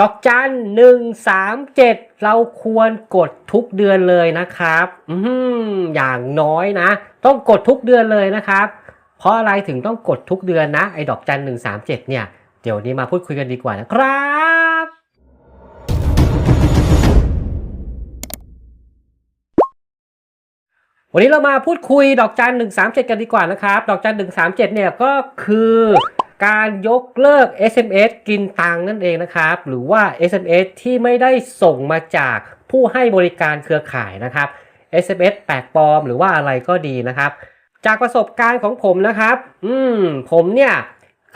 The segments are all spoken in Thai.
ดอกจันหนึ่งสามเจ็ดเราควรกดทุกเดือนเลยนะครับ อืมอย่างน้อยนะ ต้องกดทุกเดือนเลยนะครับ เพราะอะไรถึงต้องกดทุกเดือนนะ ไอ้ดอกจันหนึ่งสามเจ็ดเนี่ย เดี๋ยวนี้มาพูดคุยกันดีกว่านะครับวันนี้เรามาพูดคุยดอกจันหนึ่งสามเจ็ดกันดีกว่านะครับ ดอกจันหนึ่งสามเจ็ดเนี่ยก็คือ การยกเลิก SMS กินตังนั่นเองนะครับ หรือว่า SMS ที่ไม่ได้ส่งมาจากผู้ให้บริการเครือข่ายนะครับ SMS แปลกปลอมหรือว่าอะไรก็ดีนะครับ จากประสบการณ์ของผมนะครับ อืม ผมเนี่ย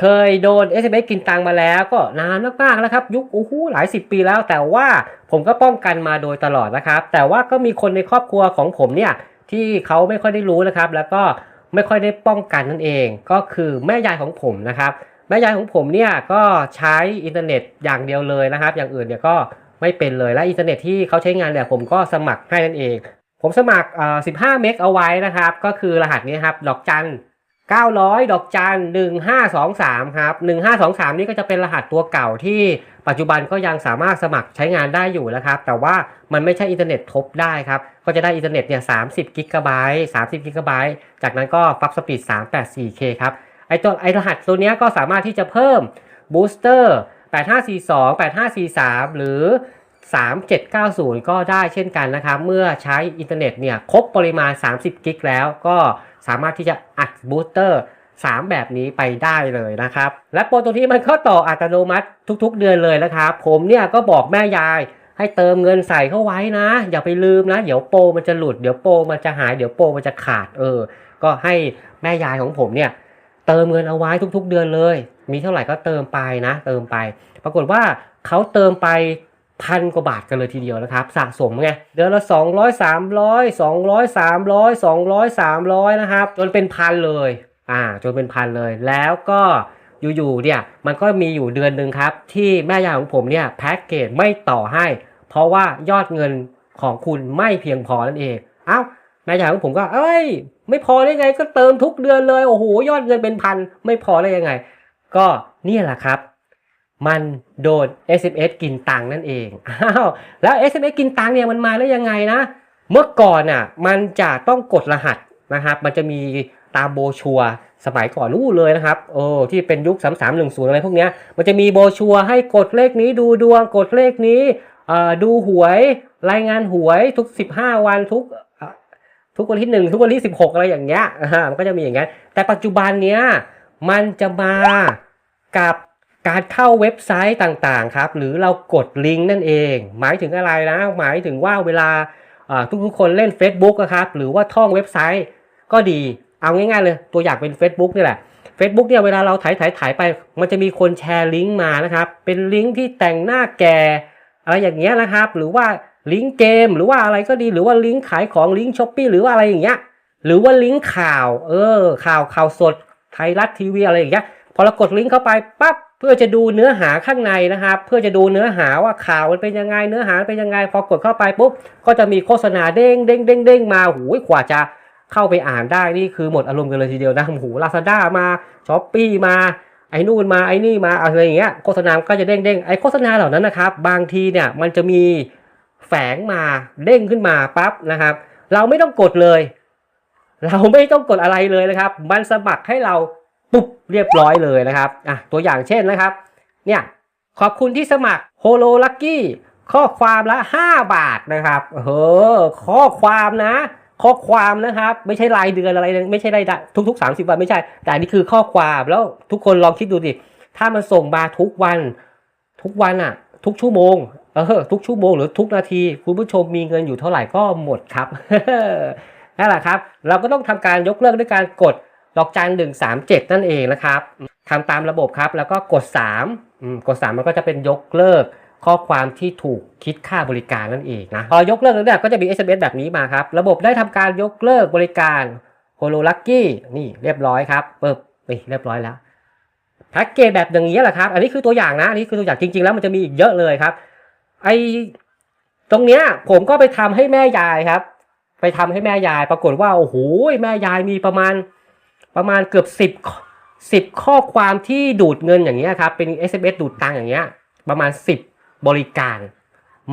เคยโดน SMS กินตังมาแล้วก็นานมากๆแล้วครับ ยุคโอ้โหหลายสิบปีแล้ว แต่ว่าผมก็ป้องกันมาโดยตลอดนะครับ แต่ว่าก็มีคนในครอบครัวของผมเนี่ยที่เขาไม่ค่อยได้รู้นะครับ แล้วก็ ไม่ค่อยได้ป้องกันนั่นเอง ก็คือแม่ยายของผมนะครับแม่ยายของผมเนี่ยก็ใช้อินเทอร์เน็ตอย่างเดียวเลยนะครับ อย่างอื่นเนี่ยก็ไม่เป็นเลยและอินเทอร์เน็ตที่เขาใช้งานเนี่ยผมก็สมัครให้นั่นเอง ผมสมัครเอ่อ15 เมกเอาไว้นะครับ ก็คือรหัสนี้ครับดอกจัน900 ดอกจัน1523 ครับ 1523 นี่ก็จะเป็นรหัสตัวเก่าที่ปัจจุบันก็ยังสามารถสมัครใช้งานได้อยู่นะครับ แต่ว่ามันไม่ใช่อินเทอร์เน็ตทบได้ครับ ก็จะได้อินเทอร์เน็ตเนี่ย30กิกะไบต์30กิกะไบต์จากนั้นก็ฟับสปีด 384K ครับไอตัวไอรหัสตัวนี้ก็สามารถที่จะเพิ่มบูสเตอร์8542 8543 หรือ 3790 ก็ได้เช่นกันนะครับ เมื่อใช้อินเทอร์เน็ตเนี่ยครบปริมาณ 30 กิกแล้วก็สามารถที่จะอัดบูสเตอร์3 แบบนี้ไปได้เลยนะครับ และโปรตัวนี้มันก็ต่ออัตโนมัติทุกๆเดือนเลยนะครับ ผมเนี่ยก็บอกแม่ยาย ให้เติมเงินใส่เข้าไว้นะ อย่าไปลืมนะ เดี๋ยวโปรมันจะหลุด เดี๋ยวโปรมันจะหาย เดี๋ยวโปรมันจะขาด เออ ก็ให้แม่ยายของผมเนี่ย เติมเงินเอาไว้ทุก ๆ เดือนเลย มีเท่าไหร่ก็เติมไปนะ เติมไป ปรากฏว่าเขาเติมไปพันกว่าบาทกันเลยทีเดียวนะครับ สะสมไง เดือนละ 200 300 200 300 200 300 นะครับ จนเป็นพันเลย อ่า จนเป็นพันเลย แล้วก็อยู่ๆเนี่ย มันก็มีอยู่เดือนหนึ่งครับ ที่แม่ยายของผมเนี่ย แพ็กเกจไม่ต่อให้ เพราะว่ายอดเงินของคุณไม่เพียงพอนั่นเองเอ้าแม่ยายของผมก็ เอ้ย ไม่พอได้ไงก็เติมทุกเดือนเลยโอ้โหยอดเงินเป็นพันไม่พอได้ยังไง ก็นี่แหละครับ มันโดน SMS กินตังนั่นเองอ้าวแล้ว SMS กินตังเนี่ยมันมาได้ยังไงนะ เมื่อก่อนอะมันจะต้องกดรหัสนะครับ มันจะมีตามโบชัวสมัยก่อนนู้เลยนะครับโอ้ที่เป็นยุค 3310 อะไรพวกเนี้ยมันจะมีโบชัวให้กดเลขนี้ดูดวงกดเลขนี้ ดูหวยรายงานหวยทุก 15 วันทุกทุกวันที่หนึ่งทุกวันที่สิบหกอะไรอย่างเงี้ยมันก็จะมีอย่างเงี้ยแต่ปัจจุบันเนี้ยมันจะมากับการเข้าเว็บไซต์ต่างๆครับ หรือเรากดลิงก์นั่นเอง หมายถึงอะไรนะ หมายถึงว่าเวลาทุกๆคนเล่น Facebook อะครับ หรือว่าท่องเว็บไซต์ก็ดี เอาง่ายๆเลย ตัวอย่างเป็น Facebook นี่แหละ Facebook เนี่ยเวลาเราถ่ายถ่ายถ่ายไป มันจะมีคนแชร์ลิงก์มานะครับ เป็นลิงก์ที่แต่งหน้าแก่ อะไรอย่างเงี้ยนะครับ หรือว่าลิงก์เกม หรือว่าอะไรก็ดี หรือว่าลิงก์ขายของลิงก์ช้อปปี้หรือว่าอะไรอย่างเงี้ย หรือว่าลิงก์ข่าว เออ ข่าวข่าวสดไทยรัฐทีวีอะไรอย่างเงี้ย พอเรากดลิงก์เข้าไปปั๊บเพื่อจะดูเนื้อหาข้างในนะครับ เพื่อจะดูเนื้อหาว่าข่าวมันเป็นยังไง เนื้อหาเป็นยังไง พอกดเข้าไปปุ๊บก็จะมีโฆษณาเด้งเด้งเด้งเด้งมาหูยกว่าจะเข้าไปอ่านได้นี่คือหมดอารมณ์กันเลยทีเดียวนะหูลาซาด้ามาช้อปปี้มา ไอ้นู่นมาไอ้นี่มาอะไรอย่างเงี้ยโฆษณาก็จะเด้งเด้งไอ้โฆษณาเหล่านั้นนะครับ บางทีเนี่ยมันจะมีแฝงมาเด้งขึ้นมาปั๊บนะครับ เราไม่ต้องกดเลย เราไม่ต้องกดอะไรเลยนะครับ มันสมัครให้เราปุ๊บเรียบร้อยเลยนะครับอะตัวอย่างเช่นนะครับ เนี่ยขอบคุณที่สมัครโฮโลลักกี้ข้อความละ 5 บาทนะครับเออข้อความนะ ข้อความนะครับ ไม่ใช่รายเดือนอะไร ไม่ใช่รายทุกๆ 30 วันไม่ใช่ แต่อันนี้คือข้อความแล้วทุกคนลองคิดดูดิถ้ามันส่งมาทุกวัน ทุกวันอะทุกชั่วโมงเออทุกชั่วโมงหรือทุกนาที คุณผู้ชมมีเงินอยู่เท่าไหร่ก็หมดครับนั่นแหละครับ เราก็ต้องทำการยกเลิกด้วยการกดดอกจันหนึ่งสามเจ็ดนั่นเองนะครับทำตามระบบครับแล้วก็กด3อืมกด 3 มันก็จะเป็นยกเลิก ข้อความที่ถูกคิดค่าบริการนั่นเองนะพอยกเลิกแล้วเนี่ยก็จะมี SMS แบบนี้มาครับ ระบบได้ทำการยกเลิกบริการโฮโลลักกี้นี่เรียบร้อยครับปึ๊บนี่เรียบร้อยแล้วแพ็กเกจแบบอย่างนี้แหละครับ อันนี้คือตัวอย่างนะอันนี้คือตัวอย่างจริง ๆ แล้วมันจะมีอีกเยอะเลยครับ ไอตรงเนี้ยผมก็ไปทำให้แม่ยายครับ ไปทำให้แม่ยาย ปรากฏว่าโอ้โหแม่ยายมีประมาณประมาณเกือบสิบสิบข้อความที่ดูดเงินอย่างเงี้ยครับเป็น SMS ดูดตังอย่างเงี้ยประมาณสิบ บริการ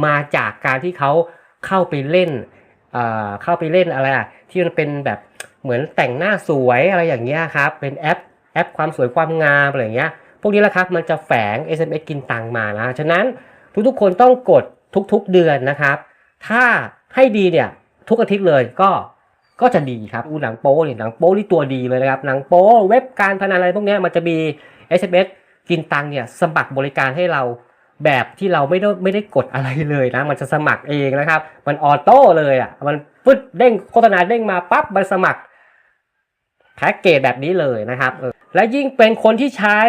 มาจากการที่เขาเข้าไปเล่นเอ่อเข้าไปเล่นอะไรอะที่มันเป็นแบบเหมือนแต่งหน้าสวยอะไรอย่างเงี้ยครับเป็นแอปแอปความสวยความงามอะไรอย่างเงี้ยพวกนี้แหละครับมันจะแฝง SMS กินตังมานะฉะนั้นทุกๆคนต้องกดทุกๆเดือนนะครับ ถ้าให้ดีเนี่ยทุกอาทิตย์เลยก็ก็จะดีครับดูหนังโป๊เนี่ยหนังโป๊นี่ตัวดีเลยนะครับหนังโป๊เว็บการพนันอะไรพวกนี้มันจะมี SMS กินตังเนี่ยสมัครบริการให้เรา แบบที่เราไม่ได้ไม่ได้กดอะไรเลยนะ มันจะสมัครเองนะครับ มันออโต้เลยอะ มันฟึดเด้งโฆษณาเด้งมาปั๊บมันสมัครแพ็กเกจแบบนี้เลยนะครับ และยิ่งเป็นคนที่ใช้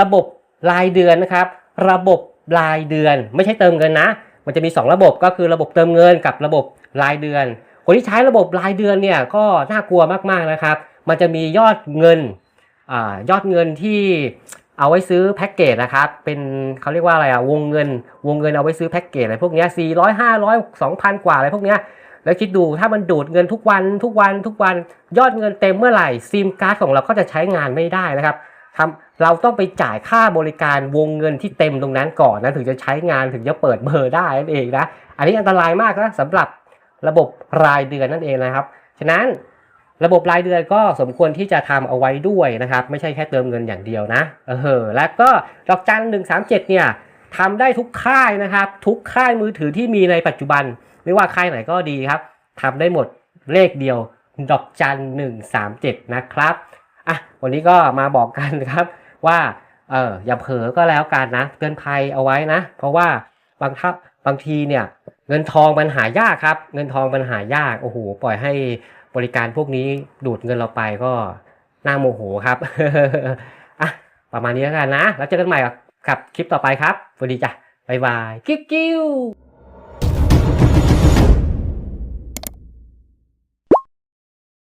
ระบบรายเดือนนะครับ ระบบรายเดือน ไม่ใช่เติมเงินนะ มันจะมี 2 ระบบก็คือระบบเติมเงินกับระบบรายเดือน คนที่ใช้ระบบรายเดือนเนี่ยก็น่ากลัวมากๆนะครับ มันจะมียอดเงินอยอดเงินที่ เอาไว้ซื้อแพ็กเกจนะครับ เป็นเขาเรียกว่าอะไรอะวงเงิน วงเงินเอาไว้ซื้อแพ็กเกจอะไรพวกเนี้ย400 500 2,000กว่าอะไรพวกเนี้ยแล้วคิดดูถ้ามันดูดเงินทุกวันทุกวันทุกวันยอดเงินเต็มเมื่อไหร่ซิมการ์ดของเราก็จะใช้งานไม่ได้นะครับทำเราต้องไปจ่ายค่าบริการวงเงินที่เต็มตรงนั้นก่อนนะถึงจะใช้งานถึงจะเปิดเบอร์ได้นั่นเองนะอันนี้อันตรายมากนะสำหรับระบบรายเดือนนั่นเองนะครับฉะนั้น ระบบรายเดือนก็สมควรที่จะทำเอาไว้ด้วยนะครับ ไม่ใช่แค่เติมเงินอย่างเดียวนะ เออ แล้วก็ดอกจันหนึ่งสามเจ็ดเนี่ยทำได้ทุกค่ายนะครับ ทุกค่ายมือถือที่มีในปัจจุบัน ไม่ว่าค่ายไหนก็ดีครับทำได้หมดเลขเดียว ดอกจันหนึ่งสามเจ็ดนะครับอะวันนี้ก็มาบอกกันนะครับว่าเอออย่าเผลอก็แล้วกันนะเตือนภัยเอาไว้นะ เพราะว่าบางทับางทีเนี่ย เงินทองมันหายากครับ เงินทองมันหายากโอ้โหปล่อยให้ บริการพวกนี้ดูดเงินเราไปก็น่าโมโหครับอะประมาณนี้แล้วกันนะ แล้วเจอกันใหม่กับคลิปต่อไปครับสวัสดีจ้ะบ๊ายบายกิ๊วกิ๊ว